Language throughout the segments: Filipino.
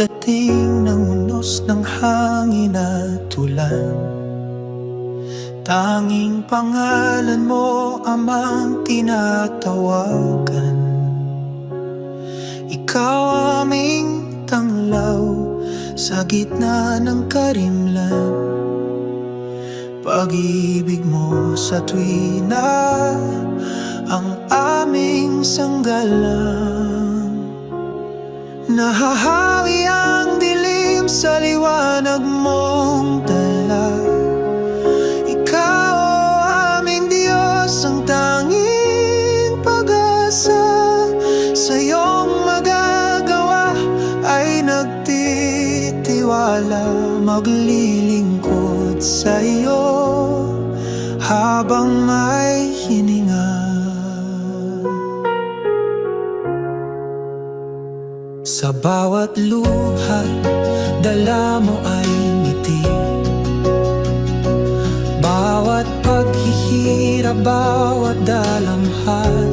pagdating ng unos ng hangin at ulan Tanging pangalan mo amang tinatawagan. Ikaw aming tanglaw sa gitna ng karimlan. Pag-ibig mo sa tuwina ang aming ang dilim sa liwanag mong dala. Ikaw o aming Diyos ang tanging pag-asa. Sa iyong magagawa ay nagtitiwala Maglilingkod sa iyo. Habang may Sa bawat luha, dala mo ay ngiti. Bawat paghihirap, bawat dalamhati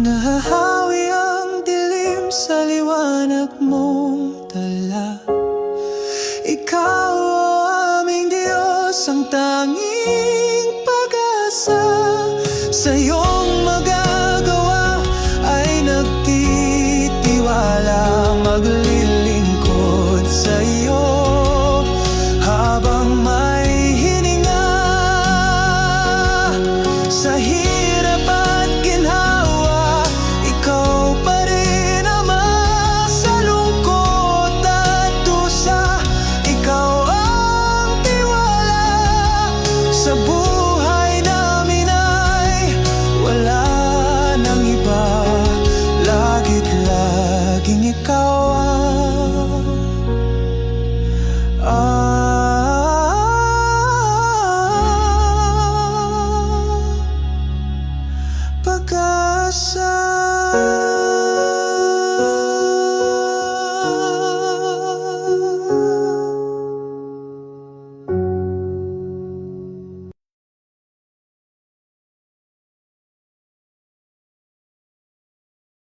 Nahahawi ang dilim sa liwanag mong dala. Ikaw o aming Diyos ang tanging pag-asa. Sa iyong